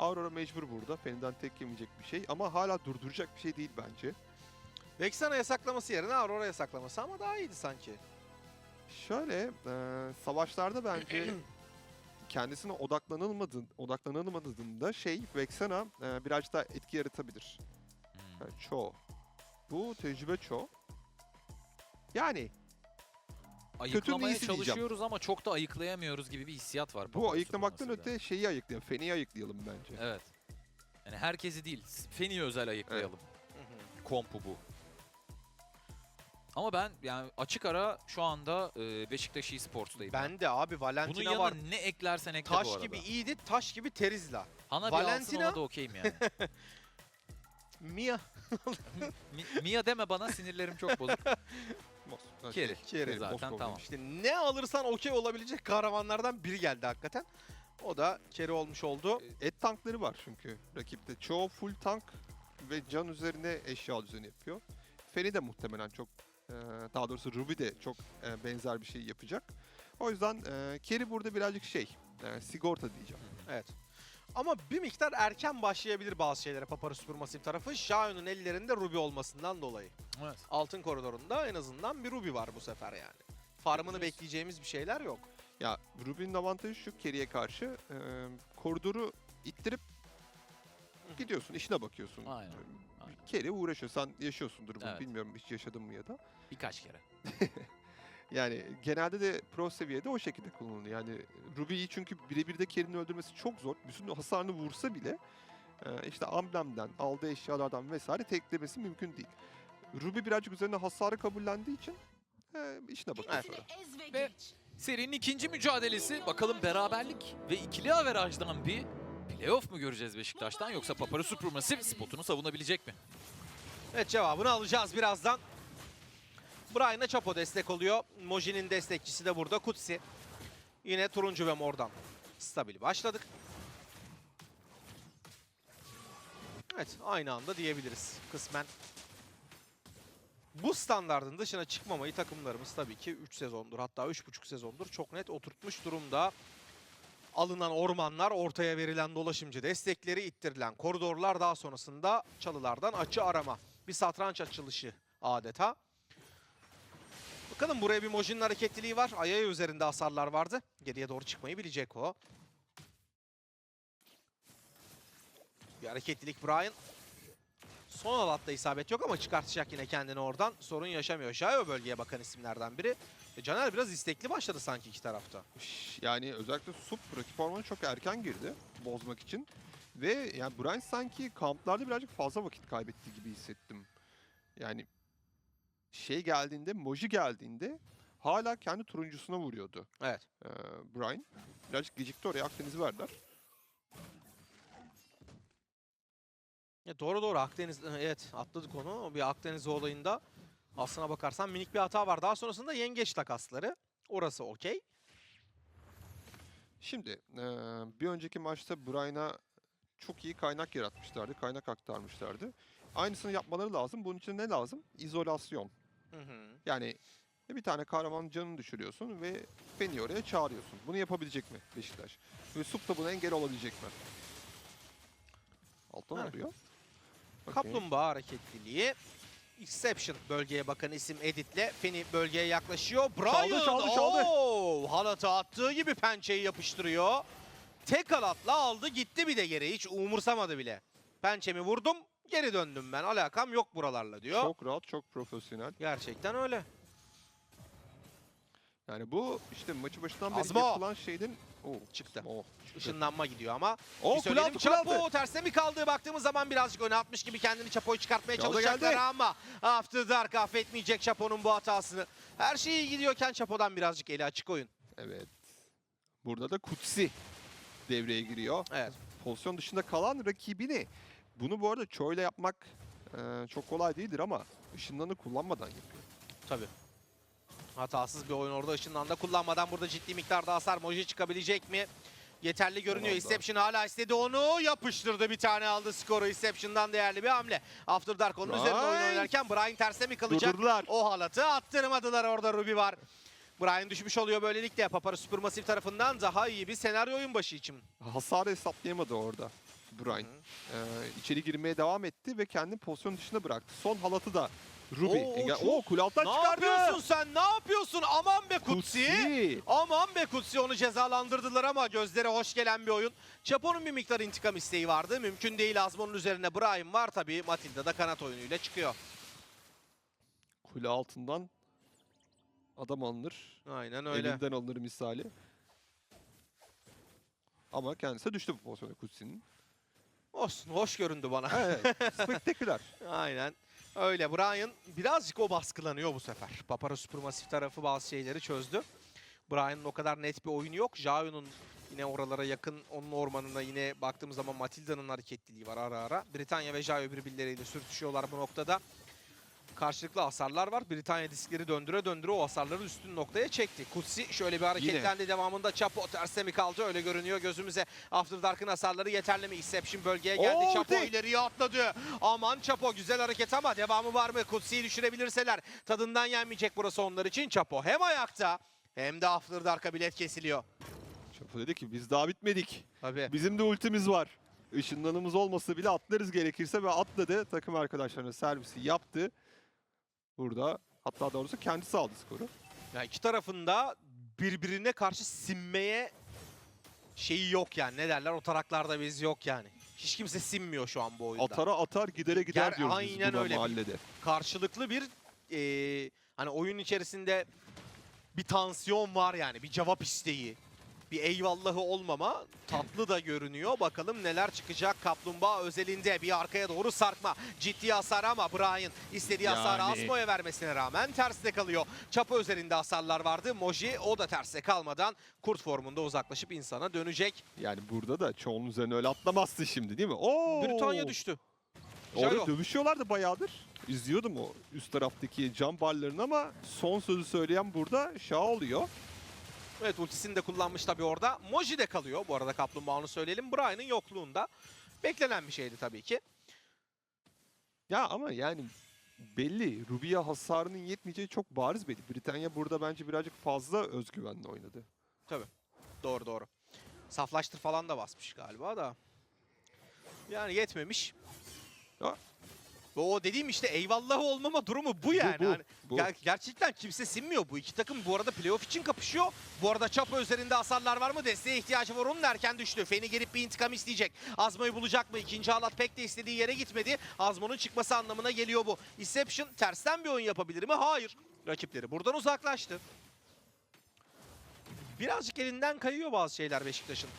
Aurora mecbur burada. Fen'den tek yemeyecek bir şey ama hala durduracak bir şey değil bence. Vexana yasaklaması yerine Aurora yasaklaması ama daha iyiydi sanki. Şöyle e, savaşlarda bence kendisine odaklanılmadığın, odaklanılmadığında şey Vexana e, birazcık daha etki yaratabilir. Hmm. Yani çoğu. Bu tecrübe çoğu. Yani Ayıklamaya iyisi diyeceğim. çalışıyoruz ama çok da ayıklayamıyoruz gibi bir hissiyat var. bu ayıklamaktan öte şeyi ayıklayalım. Fen'i ayıklayalım bence. Evet. Yani herkesi değil, Feni'yi özel ayıklayalım. Kompu bu. Ama ben yani açık ara şu anda e, Beşiktaş eSports'tayım. Ben de abi Bunun Valentina yanına var. ne eklersen ekle bu Taş arada. gibi iyiydi, taş gibi Terizla. Hana Valentina- alsın ona da okeyim yani. Mia. Mi- Mia deme bana sinirlerim çok bozuk. Mos- Keri. Keri zaten Moskova tamam. İşte ne alırsan okey olabilecek kahramanlardan biri geldi hakikaten. O da Keri olmuş oldu. Et tankları var çünkü rakipte. Çoğu full tank ve can üzerine eşya düzeni yapıyor. Feni de muhtemelen çok, e, daha doğrusu Ruby de çok e, benzer bir şey yapacak. O yüzden e, Kerry burada birazcık şey, e, sigorta diyeceğim. Evet. Ama bir miktar erken başlayabilir bazı şeylere Papara Supermassive tarafı. Xiao'nun ellerinde Ruby olmasından dolayı. Evet. Altın koridorunda en azından bir Ruby var bu sefer yani. Farmını bekleyeceğimiz bir şeyler yok. Ya Ruby'nin avantajı şu Kerry'e karşı e, koridoru ittirip gidiyorsun, işine bakıyorsun. Aynen, aynen. Kerry uğraşıyor. Sen yaşıyorsundur bunu. Evet. Bilmiyorum hiç yaşadın mı ya da. Birkaç kere. Yani genelde de pro seviyede o şekilde kullanılıyor. Yani Ruby'yi çünkü birebir de Kerry'nin öldürmesi çok zor. Bütün hasarını vursa bile işte amblemden, aldığı eşyalardan vesaire teklemesi mümkün değil. Ruby birazcık üzerine hasarı kabullendiği için e, işine bakıyor Evet. sonra. Ve. Serinin ikinci mücadelesi bakalım beraberlik ve ikili averajdan bir playoff mu göreceğiz Beşiktaş'tan yoksa Papara Supermassive spotunu savunabilecek mi? Evet cevabını alacağız birazdan. Brian'a Chapo destek oluyor. Moji'nin destekçisi de burada Kutsi. Yine turuncu ve mordan stabil başladık. Evet aynı anda diyebiliriz kısmen. Bu standardın dışına çıkmamayı takımlarımız tabii ki 3 sezondur hatta 3,5 sezondur çok net oturtmuş durumda. Alınan ormanlar, ortaya verilen dolaşımcı destekleri, ittirilen koridorlar daha sonrasında çalılardan açı arama. Bir satranç açılışı adeta. Bakalım buraya bir Mojin'in hareketliliği var. Ayaya üzerinde hasarlar vardı. Geriye doğru çıkmayı bilecek o. Bir hareketlilik Brian. Son alatta isabet yok ama çıkartacak yine kendini oradan. Sorun yaşamıyor. Şayo bölgeye bakan isimlerden biri. E, Caner biraz istekli başladı sanki iki tarafta. Yani özellikle Sup rakip ormana çok erken girdi bozmak için. Ve yani Brian sanki kamplarda birazcık fazla vakit kaybetti gibi hissettim. Yani şey geldiğinde, Moji geldiğinde hala kendi turuncusuna vuruyordu Evet. ee, Brian. Birazcık gecikti oraya Akdeniz'i verdiler. Ya doğru doğru Akdeniz evet atladık onu. Bir Akdeniz olayında aslına bakarsan minik bir hata var. Daha sonrasında yengeç takasları. Orası okey. Şimdi ee, bir önceki maçta Brian'a çok iyi kaynak yaratmışlardı, kaynak aktarmışlardı. Aynısını yapmaları lazım. Bunun için ne lazım? İzolasyon. Hı hı. Yani bir tane kahraman canını düşürüyorsun ve Feni oraya çağırıyorsun. Bunu yapabilecek mi Beşiktaş? Ve Sup da buna engel olabilecek mi? Alttan Evet. Kaplumbağa hareketliliği. Exception bölgeye bakan isim Edit'le Feni bölgeye yaklaşıyor. Brian! Çaldı, çaldı, çaldı. Oo, halatı attığı gibi pençeyi yapıştırıyor. Tek halatla aldı gitti bir de geri. Hiç umursamadı bile. Pençemi vurdum geri döndüm ben. Alakam yok buralarla diyor. Çok rahat, çok profesyonel. Gerçekten öyle. Yani bu işte maçı başından beri Azmo. yapılan şeyden... Oo, Çıktı. Oo, Işınlanma gidiyor ama. Oo, bir söyleyelim. altı. terste mi kaldı? Baktığımız zaman birazcık öne atmış gibi kendini Chapo'yu çıkartmaya Çaldı çalışacaklar geldi. ama After Dark affetmeyecek Chapo'nun bu hatasını. Her şey iyi gidiyorken Chapo'dan birazcık eli açık oyun. Evet. Burada da Kutsi devreye giriyor. Evet. Pozisyon dışında kalan rakibini. Bunu bu arada Cho'yla yapmak e, çok kolay değildir ama ışınlarını kullanmadan yapıyor. Tabii. Hatasız bir oyun orada ışınlandı. Kullanmadan burada ciddi miktarda hasar Moji çıkabilecek mi? Yeterli görünüyor. Inception hala istedi onu. Yapıştırdı bir tane aldı skoru. Inception'dan değerli bir hamle. After Dark onun üzerinde oyun Brian. oynarken Brian terste mi kalacak? Durdurdular. O halatı attırmadılar orada Ruby var. Brian düşmüş oluyor böylelikle. Papara Supermassive tarafından daha iyi bir senaryo oyun başı için. Hasarı hesaplayamadı orada. Brian. Ee, içeri girmeye devam etti ve kendini pozisyon dışına bıraktı. Son halatı da Ruby. Oo, Engel- çok- Oo, kule alttan Ne çıkardı. yapıyorsun sen? Ne yapıyorsun? Aman be Kutsi. Kutsi. Aman be Kutsi onu cezalandırdılar ama gözlere hoş gelen bir oyun. Chapo'nun bir miktar intikam isteği vardı. Mümkün değil Azmo'nun üzerine Brahim var tabii. Matilda da kanat oyunuyla çıkıyor. Kule altından adam alınır. Aynen öyle. Elinden alınır misali. Ama kendisi düştü bu pozisyona Kutsi'nin. Olsun hoş göründü bana. Evet. Spektaküler. Aynen. Öyle Brian birazcık o baskılanıyor bu sefer. Papara Supermassive tarafı bazı şeyleri çözdü. Brian'ın o kadar net bir oyunu yok. Jao'nun yine oralara yakın onun ormanına yine baktığımız zaman Matilda'nın hareketliliği var ara ara. Britanya ve Jao birbirleriyle sürtüşüyorlar bu noktada. Karşılıklı hasarlar var. Britanya diskleri döndüre döndüre o hasarları üstün noktaya çekti. Kutsi şöyle bir hareketlendi devamında. Chapo terste mi kaldı öyle görünüyor gözümüze. After Dark'ın hasarları yeterli mi? Inception bölgeye geldi. Oo, Chapo tek. ileriye atladı. Aman Chapo güzel hareket ama devamı var mı? Kutsi'yi düşürebilirseler tadından yenmeyecek burası onlar için. Chapo hem ayakta hem de After Dark'a bilet kesiliyor. Çapo dedi ki biz daha bitmedik. Tabii. Bizim de ultimiz var. Işınlanımız olmasa bile atlarız gerekirse ve atladı. Takım arkadaşlarına servisi yaptı. Burada hatta doğrusu kendisi aldı skoru. Ya iki tarafında birbirine karşı sinmeye şeyi yok yani. Ne derler? O taraklarda biz yok yani. Hiç kimse sinmiyor şu an bu oyunda. Atara atar gidere gider Ger- diyoruz aynen biz öyle. mahallede. karşılıklı bir eee, hani oyun içerisinde bir tansiyon var yani bir cevap isteği. Bir eyvallahı olmama tatlı da görünüyor. Bakalım neler çıkacak Kaplumbağa özelinde bir arkaya doğru sarkma. Ciddi hasar ama Brian istediği hasarı Yani. Asmo'ya vermesine rağmen terste kalıyor. Çapa üzerinde hasarlar vardı. Moji o da terste kalmadan kurt formunda uzaklaşıp insana dönecek. Yani burada da çoğunun üzerine öyle atlamazsın şimdi değil mi? Oo! Britanya düştü. Orada dövüşüyorlardı bayağıdır. İzliyordum o üst taraftaki cam barlarını ama son sözü söyleyen burada Şah oluyor. Evet ultisini de kullanmış tabii orada. Moji de kalıyor bu arada Kaplumbağa onu söyleyelim. Brian'ın yokluğunda. Beklenen bir şeydi tabii ki. Ya ama yani belli. Ruby'ye hasarının yetmeyeceği çok bariz belli. Britanya burada bence birazcık fazla özgüvenle oynadı. Doğru doğru. Saflaştır falan da basmış galiba da. Yani yetmemiş. Ya. O dediğim işte eyvallah olmama durumu bu yani. bu, Hani bu. ger- gerçekten kimse sinmiyor. Bu iki takım bu arada playoff için kapışıyor. Bu arada Çapa üzerinde hasarlar var mı? Desteğe ihtiyacı var. Onun erken düştü. Feni gelip bir intikam isteyecek. Azmo'yu bulacak mı? İkinci halat pek de istediği yere gitmedi. Azmo'nun çıkması anlamına geliyor bu. Inception tersten bir oyun yapabilir mi? Hayır. Rakipleri buradan uzaklaştı. Birazcık elinden kayıyor bazı şeyler Beşiktaş'ın.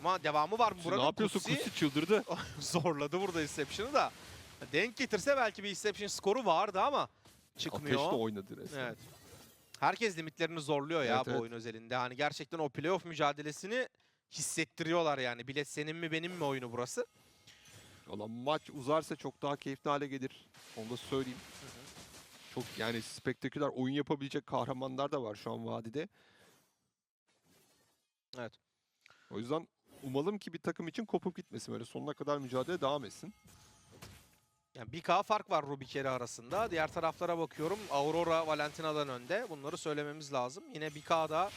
Ama devamı var. Kutsi Buranın ne yapıyorsun? Kutsi Kutsi çıldırdı. zorladı burada Inception'ı da. Denk getirse belki bir Inception skoru vardı ama çıkmıyor. Ateşle oynadı resmen. Evet. Herkes limitlerini zorluyor ya Evet, bu evet. oyun özelinde. Hani gerçekten o playoff mücadelesini hissettiriyorlar yani. Bilet senin mi benim mi oyunu burası. Valla maç uzarsa çok daha keyifli hale gelir. Onu da söyleyeyim. Çok yani spektaküler oyun yapabilecek kahramanlar da var şu an vadide. Evet. O yüzden umalım ki bir takım için kopup gitmesin. Böyle sonuna kadar mücadele devam etsin. Yani bir K fark var Rubikeri arasında. Diğer taraflara bakıyorum. Aurora Valentina'dan önde. Bunları söylememiz lazım. Yine bir K'da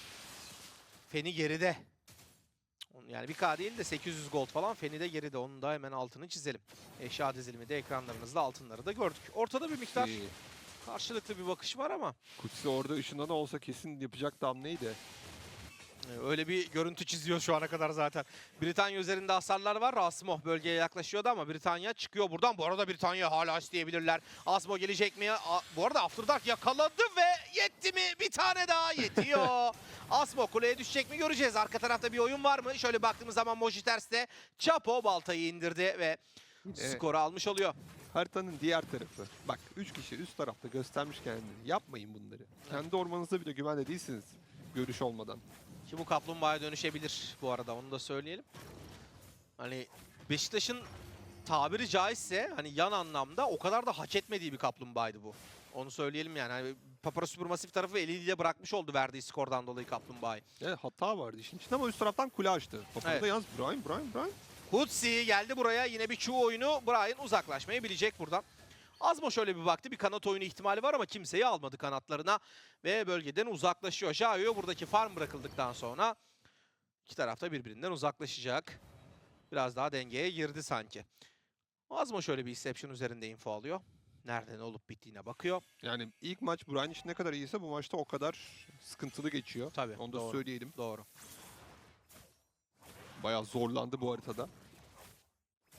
Feni geride. Yani bir K değil de 800 gold falan Feni de geride. Onun da hemen altını çizelim. Eşya dizilimi de ekranlarınızda altınları da gördük. Ortada bir miktar Ee, karşılıklı bir bakış var ama Kutsi orada ışından olsa kesin yapacak da hamleydi. e, öyle bir görüntü çiziyor şu ana kadar zaten. Britanya üzerinde hasarlar var. Asmo bölgeye yaklaşıyordu ama Britanya çıkıyor buradan. Bu arada Britanya hala isteyebilirler. Asmo gelecek mi? Bu arada After Dark yakaladı ve yetti mi? Bir tane daha yetiyor. Asmo kuleye düşecek mi göreceğiz. Arka tarafta bir oyun var mı? Şöyle baktığımız zaman Moji terste. Chapo baltayı indirdi ve Evet. skoru almış oluyor. Haritanın diğer tarafı. Bak 3 kişi üst tarafta göstermiş kendini. Yapmayın bunları. Kendi ormanınızda bile güvende değilsiniz. Görüş olmadan. Ki bu kaplumbağaya dönüşebilir bu arada onu da söyleyelim. Hani Beşiktaş'ın tabiri caizse hani yan anlamda o kadar da hak etmediği bir kaplumbağaydı bu. Onu söyleyelim yani. Hani Papara Supermassive tarafı eliyle bırakmış oldu verdiği skordan dolayı kaplumbağayı. Evet, hata vardı işin içinde ama üst taraftan kule açtı. Papa'da Evet. yalnız Brian, Brian, Brian. Hutsi geldi buraya yine bir çuğ oyunu. Brian uzaklaşmayı bilecek buradan. Azmo şöyle bir baktı. Bir kanat oyunu ihtimali var ama kimseyi almadı kanatlarına. Ve bölgeden uzaklaşıyor. Jayo buradaki farm bırakıldıktan sonra iki tarafta birbirinden uzaklaşacak. biraz daha dengeye girdi sanki. Azmo şöyle bir Inception üzerinde info alıyor. Nerede ne olup bittiğine bakıyor. Yani ilk maç Brian için ne kadar iyiyse bu maçta o kadar sıkıntılı geçiyor. Tabii, Onu da doğru. söyleyelim. Doğru. Bayağı zorlandı bu haritada.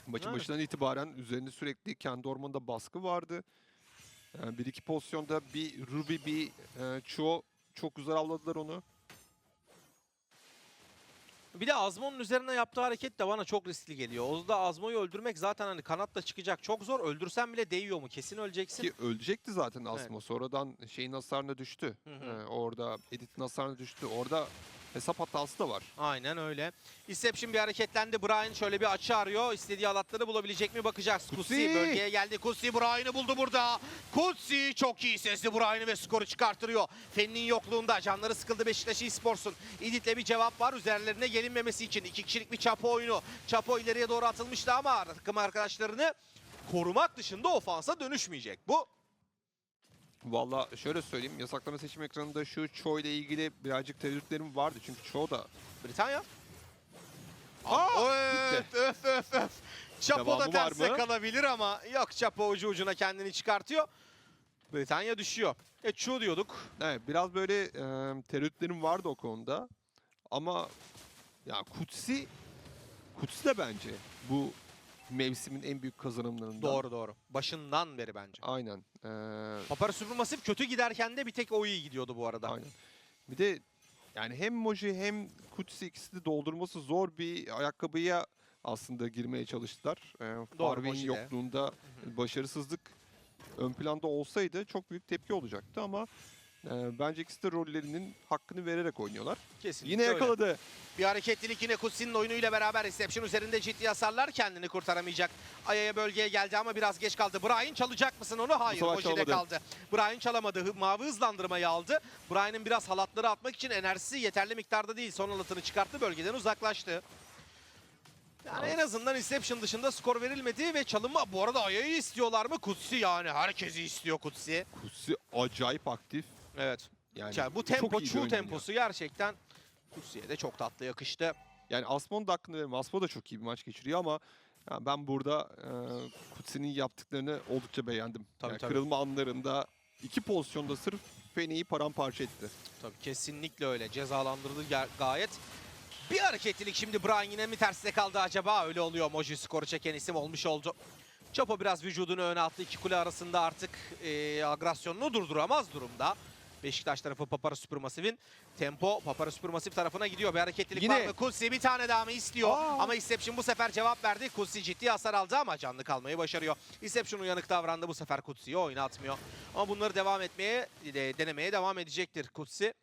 Maçın Yani. başından itibaren üzerinde sürekli kendi ormanında baskı vardı. Yani bir iki pozisyonda bir Ruby bir e, Cho çok güzel avladılar onu. Bir de Azmo'nun üzerine yaptığı hareket de bana çok riskli geliyor. Oz'da Azmo'yu öldürmek zaten hani kanatla çıkacak çok zor. Öldürsen bile değiyor mu? Kesin öleceksin. Ki ölecekti zaten Asmo. Sonradan şeyin hasarına düştü. Hı hı. Ee, orada Edith'in hasarına düştü. Orada hesap hatası da var. Aynen öyle. Inception bir hareketlendi. Brian şöyle bir açı arıyor. İstediği alatları bulabilecek mi bakacağız. Kutsi bölgeye geldi. Kutsi Brian'ı buldu burada. Kutsi çok iyi sesli Brian'ı ve skoru çıkartırıyor. Fen'in yokluğunda canları sıkıldı Beşiktaş Esports'un. İdit'le bir cevap var üzerlerine gelinmemesi için. iki kişilik bir Çapo oyunu. Çapo ileriye doğru atılmıştı ama takım arkadaşlarını korumak dışında ofansa dönüşmeyecek. Bu Valla şöyle söyleyeyim. Yasaklama seçim ekranında şu Cho ile ilgili birazcık tereddütlerim vardı. Çünkü Cho da Britanya. Aa, Evet, öf öf öf. Çapo da terse kalabilir ama yok Çapo ucu ucuna kendini çıkartıyor. Britanya düşüyor. E Chu diyorduk. Evet biraz böyle e, tereddütlerim vardı o konuda. Ama ya Kutsi Kutsi de bence bu mevsimin en büyük kazanımlarından. Doğru doğru. Başından beri bence. Aynen. Ee, Papara Supermassive kötü giderken de bir tek o iyi gidiyordu bu arada. aynen. Bir de yani hem Moji hem Kutsi ikisi de doldurması zor bir ayakkabıya aslında girmeye çalıştılar. Ee, de. yokluğunda başarısızlık ön planda olsaydı çok büyük tepki olacaktı ama e, bence ikisi de rollerinin hakkını vererek oynuyorlar. Kesinlikle Yine öyle. yakaladı. Bir hareketlilik yine Kutsi'nin oyunuyla beraber Reception üzerinde ciddi hasarlar kendini kurtaramayacak. Aya'ya bölgeye geldi ama biraz geç kaldı. Brian çalacak mısın onu? Hayır çalamadı. kaldı. Brian çalamadı. Mavi hızlandırmayı aldı. Brian'ın biraz halatları atmak için enerjisi yeterli miktarda değil. Son halatını çıkarttı bölgeden uzaklaştı. Yani en azından Inception dışında skor verilmedi ve çalınma. Bu arada Aya'yı istiyorlar mı? Kutsi yani. Herkesi istiyor Kutsi. Kutsi acayip aktif. Evet. Yani, Yani bu tempo, oynuyor. temposu gerçekten Kutsi'ye de çok tatlı yakıştı. Yani Asmon'un da hakkını verelim. Asmo da çok iyi bir maç geçiriyor ama yani ben burada e, Kutsi'nin yaptıklarını oldukça beğendim. Tabii, yani tabii. Kırılma anlarında iki pozisyonda sırf Feni'yi paramparça etti. Tabii kesinlikle öyle. Cezalandırıldı ger- gayet. Bir hareketlilik şimdi Brian yine mi terste kaldı acaba? Öyle oluyor. Moji skoru çeken isim olmuş oldu. Chapo biraz vücudunu öne attı. İki kule arasında artık e, agresyonunu durduramaz durumda. Beşiktaş tarafı Papara Supermassive'in tempo Papara Supermassive tarafına gidiyor. Bir hareketlilik Yine- var mı? Kutsi bir tane daha mı istiyor? Aa! Ama Inception bu sefer cevap verdi. Kutsi ciddi hasar aldı ama canlı kalmayı başarıyor. Inception uyanık davrandı bu sefer Kutsi'yi oyuna atmıyor. Ama bunları devam etmeye, denemeye devam edecektir Kutsi.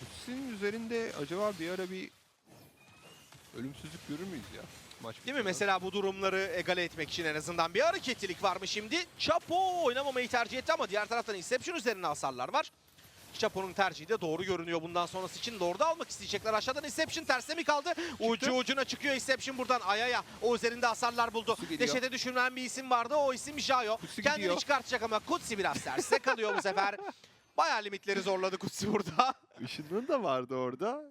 Kutsi'nin üzerinde acaba bir ara bir ölümsüzlük görür müyüz ya? Maç Değil mi? Mesela bu durumları egale etmek için en azından bir hareketlilik var mı şimdi? Chapo oynamamayı tercih etti ama diğer taraftan Inception üzerine hasarlar var. Chapo'nun tercihi de doğru görünüyor bundan sonrası için. Lord'u almak isteyecekler. Aşağıdan Inception terste mi kaldı? Ucu ucuna çıkıyor Inception buradan Aya'ya. O üzerinde hasarlar buldu. Deşete düşürülen bir isim vardı. O isim Jayo. Kutsi Kendini gidiyor. çıkartacak ama Kutsi biraz terste kalıyor bu sefer. Bayağı limitleri zorladı Kutsi burada. Işınlığı da vardı orada.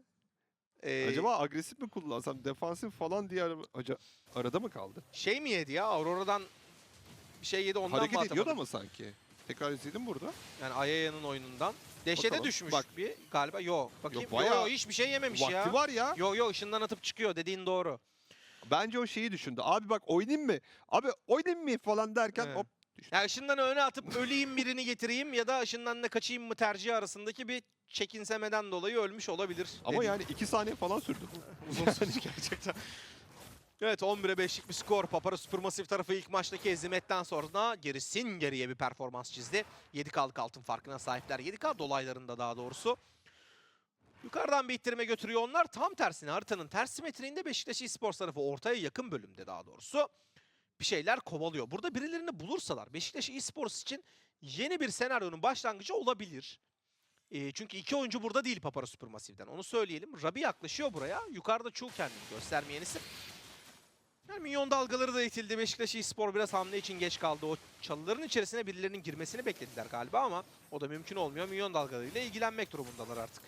Ee, Acaba agresif mi kullansam, defansif falan diye ara- aca- arada mı kaldı? şey mi yedi ya? Aurora'dan bir şey yedi ondan Hareket mı ediyordu atamadı? ama sanki. Tekrar izledim burada. Yani Ayaya'nın oyunundan. Dehşete Bakalım, düşmüş bak. bir galiba. Yo bakayım. Yo, bayağı yo, hiçbir şey yememiş Vakti ya. var ya. Yo yo ışından atıp çıkıyor dediğin doğru. Bence o şeyi düşündü. Abi bak oynayayım mı? Abi oynayayım mı falan derken Evet. hop Yani ışından öne atıp öleyim birini getireyim ya da ışından ne kaçayım mı tercihi arasındaki bir çekinsemeden dolayı ölmüş olabilir. ama dediğin. yani iki saniye falan sürdü. uzun sürüş gerçekten. Evet 11'e 5'lik bir skor. Papara Supermassive tarafı ilk maçtaki ezimetten sonra gerisin geriye bir performans çizdi. 7K'lık altın farkına sahipler. 7K dolaylarında daha doğrusu. Yukarıdan bir ittirme götürüyor onlar. Tam tersine haritanın ters simetriğinde Beşiktaş Esports tarafı ortaya yakın bölümde daha doğrusu bir şeyler kovalıyor. Burada birilerini bulursalar Beşiktaş Esports için yeni bir senaryonun başlangıcı olabilir. E, çünkü iki oyuncu burada değil Papara Supermassive'den. Onu söyleyelim. Rabi yaklaşıyor buraya. Yukarıda Chu kendini göstermeyen isim. Yani minyon dalgaları da itildi. Beşiktaş Espor biraz hamle için geç kaldı. O çalıların içerisine birilerinin girmesini beklediler galiba ama o da mümkün olmuyor. Minyon dalgalarıyla ilgilenmek durumundalar artık.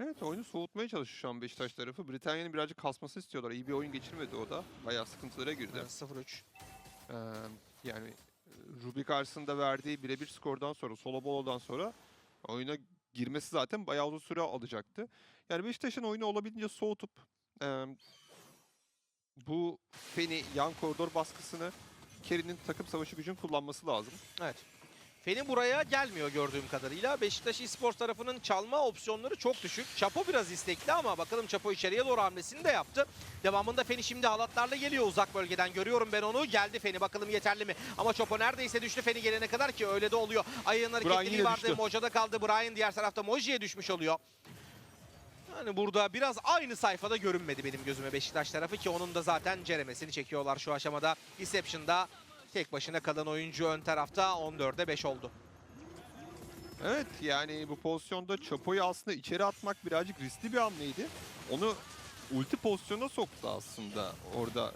Evet oyunu soğutmaya çalışıyor şu an Beşiktaş tarafı. Britanya'nın birazcık kasmasını istiyorlar. İyi bir oyun geçirmedi o da. Bayağı sıkıntılara girdi. Evet, 0-3. Ee, yani Ruby karşısında verdiği birebir skordan sonra, solo bolodan sonra oyuna girmesi zaten bayağı uzun süre alacaktı. Yani Beşiktaş'ın oyunu olabildiğince soğutup e, bu Feni yan koridor baskısını Kerry'nin takım savaşı gücünü kullanması lazım. Evet. Feni buraya gelmiyor gördüğüm kadarıyla. Beşiktaş eSports tarafının çalma opsiyonları çok düşük. Çapo biraz istekli ama bakalım Çapo içeriye doğru hamlesini de yaptı. Devamında Feni şimdi halatlarla geliyor uzak bölgeden. Görüyorum ben onu. Geldi Feni. Bakalım yeterli mi? Ama Çapo neredeyse düştü Feni gelene kadar ki öyle de oluyor. Ayın hareketliliği vardı. düştü. Moja'da kaldı. Brian diğer tarafta Moji'ye düşmüş oluyor. Yani burada biraz aynı sayfada görünmedi benim gözüme Beşiktaş tarafı ki onun da zaten ceremesini çekiyorlar şu aşamada. Deception'da tek başına kalan oyuncu ön tarafta 14'e 5 oldu. Evet yani bu pozisyonda Chapo'yu aslında içeri atmak birazcık riskli bir hamleydi. Onu ulti pozisyonuna soktu aslında orada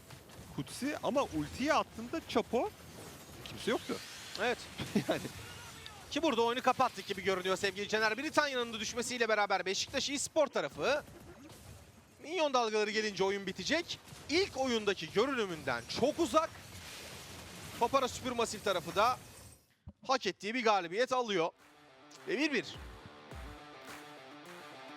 Kutsi ama ultiyi attığında Chapo kimse yoktu. Evet. yani Ki burada oyunu kapattık gibi görünüyor sevgili Caner. Britanya'nın da düşmesiyle beraber Beşiktaş eSpor tarafı minyon dalgaları gelince oyun bitecek. İlk oyundaki görünümünden çok uzak. Papara Supermassive tarafı da hak ettiği bir galibiyet alıyor. Ve 1-1.